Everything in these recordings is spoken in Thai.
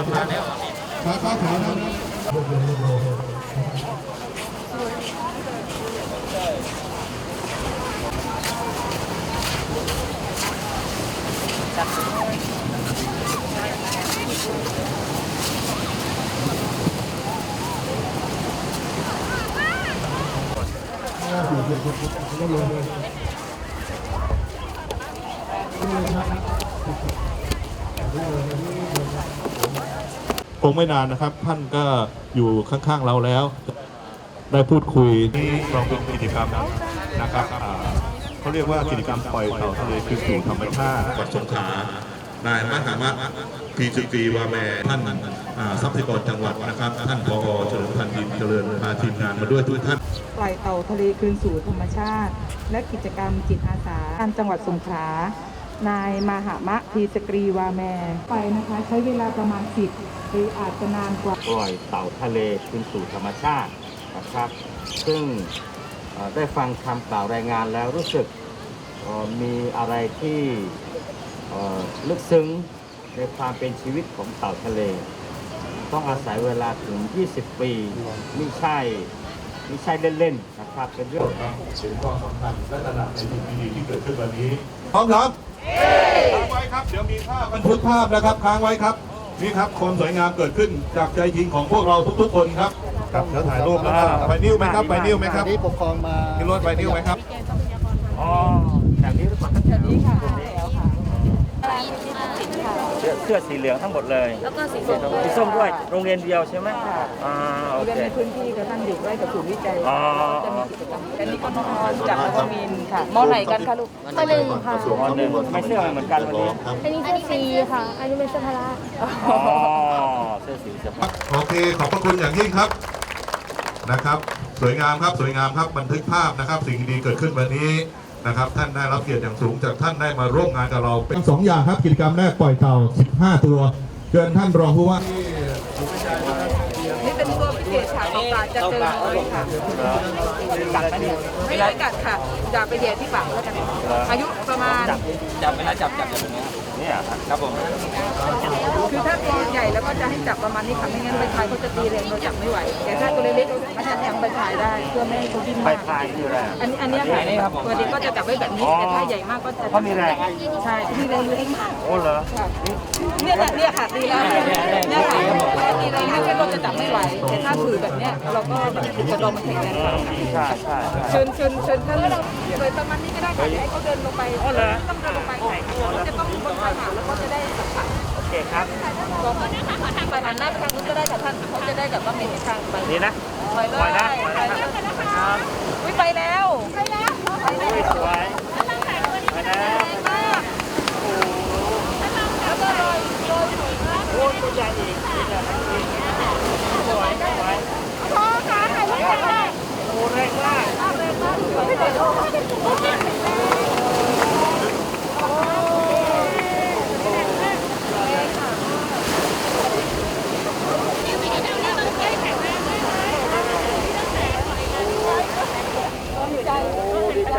ครับขาขาขาวนะ คงไม่นานนะครับ ท่านก็อยู่ข้างๆเราแล้ว ได้พูดคุยนี่เราเป็นกิจกรรมนะครับอ่าเขาเรียกว่ากิจกรรมปล่อยเต่าทะเลคืนสู่ธรรมชาติจังหวัดสงขลานายมหามะพีจุตีวาแมท่านอ่าทรัพยากรจังหวัดนะครับ ท่านพอเฉลิมพันธ์ดินเจริญพาทีมงานมาด้วยทุกท่านปล่อยเต่าทะเลคืนสู่ธรรมชาติ และกิจกรรมจิตอาสาการจังหวัดสงขลา นายมหามะพีสกรีวาแมไปนะคะ ใช้เวลาประมาณ 10 หรืออาจจะนานกว่า ปล่อยเต่าทะเลคืนสู่ธรรมชาตินะครับ ซึ่งเอ่อได้ฟังคำกล่าวรายงานแล้วรู้สึกเอ่อมีอะไรที่เอ่อลึกซึ้งในความเป็นชีวิตของเต่าทะเล ต้องอาศัยเวลาถึง 20 ปี ไม่ใช่ ไม่ใช่เล่นๆนะครับเป็นเรื่องถึงความสำคัญและตระหนักในสิ่งดีๆที่เกิดขึ้นวันนี้พร้อมครับค้างไว้ครับเดี๋ยวมีภาพบันทึกภาพนะครับค้างไว้ครับนี่ครับความสวยงามเกิดขึ้นจากใจจริงของพวกเราทุกๆคนครับครับแล้วถ่ายรูปแล้วไปนิ้วไหมครับไปนิ้วไหมครับที่ปกครองมาพี่รถไปนิ้วไหมครับอ๋อแบบนี้หรือเปล่านี้ค่ะแล้วค่ะ เสื้อเสื้อสีเหลืองทั้งหมดเลยแล้วก็สีส้มสีส้มด้วยโรงเรียนเดียวใช่ไหมอ่าโอเรียนเค ในพื้นที่กับท่านอยู่ใกล้กับศูนย์วิจัยอ๋อ จะมีกิจกรรมอันนี้ก็น้องๆจากนวมินทร์ค่ะมอไหนกันคะลูกข้อหนึ่งค่ะอ๋อหนึ่งไม่เสื้อเหมือนกันวันนี้อันนี้เสื้อสีค่ะ อันนี้เป็นเสื้อพละอ๋อเสื้อสีเสื้อผ้า โอเค ขอบพระคุณอย่างยิ่งครับ นะครับ สวยงามครับ สวยงามครับ บันทึกภาพนะครับ สิ่งดีๆเกิดขึ้นวันนี้ นะครับ ท่านได้รับเกียรติอย่างสูงจากท่านได้มาร่วมงานกับเราเป็นสองอย่างครับ กิจกรรมแรกปล่อยเต่า 15 ตัวเชิญท่านรองผู้ว่านี่เป็นตัวพิเศษค่ะของการจะเจอน้อยค่ะกัดไหมเนี่ยไม่ได้กัดค่ะจะไปเดียวที่ปากแล้วกันอายุประมาณจับเวลาจับจับอย่างนี้เนี่ยครับผมคือถ้าตัวใหญ่แล้วก็จะให้จับประมาณนี้ค่ะไม่งั้นใบพายเขาจะตีแรงเราจับไม่ไหวแต่ถ้าตัวเล็กๆอาจา รย์ยังใบพายได้เพื่อไม่ให้เขาดิ้นใบมากพายคืออะไรอันนี้อันเนี้ยค่ะตัวเด็กก็จะจับไว้แบบนี้อ๋อแต่ถ้าใหญ่มากก็จะเพราะมีแรงใช่มีแรงเล็กมากโอ้เหรอค่ะเนี่ยค่ะเนี่ยค่ะตีแล้วเนี่ยค่ะตีแรงไม่ใช่เราจะจับไม่ไหวแต่ถ้าถือแบบเนี้ยเราก็แบบกระดองมันแข็งแรงกว่าใช่ใช่ใช่เชิญเชิญเชิญท่านโดยประมาณนี้ก็ได้ค่ะเดี๋ยวให้เขาเดินลงไปต้องเดินลงไปเขาจะต้องบนชายหาดแล้วก็จะได้สัมผัสโอ เคครับก็ไปหันหน้าไปทางนู้นก็ได้ค่ะท่านเขาจะได้แบบว่ามีทิศทางไปดีนะปล่อยเลยปล่อยนะปล่อยเลยอุ๊ยไปแล้วไปแล้วไปแล้วสวยไปนะแล้วก็ลอยลอยสวยมากโอ้ตัวใหญ่อีกตัวใหญ่อีกสวยสวยพ่อคะถ่ายรูปกันได้โอ้แรงมากไม่ถ่ายรูป ดีใจดีใจ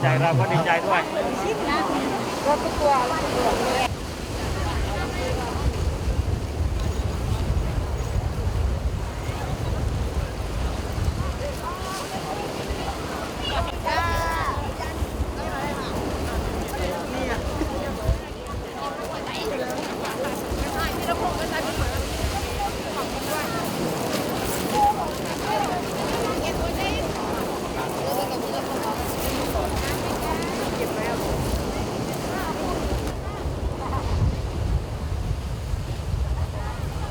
ใจเราก็ดีใจด้วยก็ทุกตัว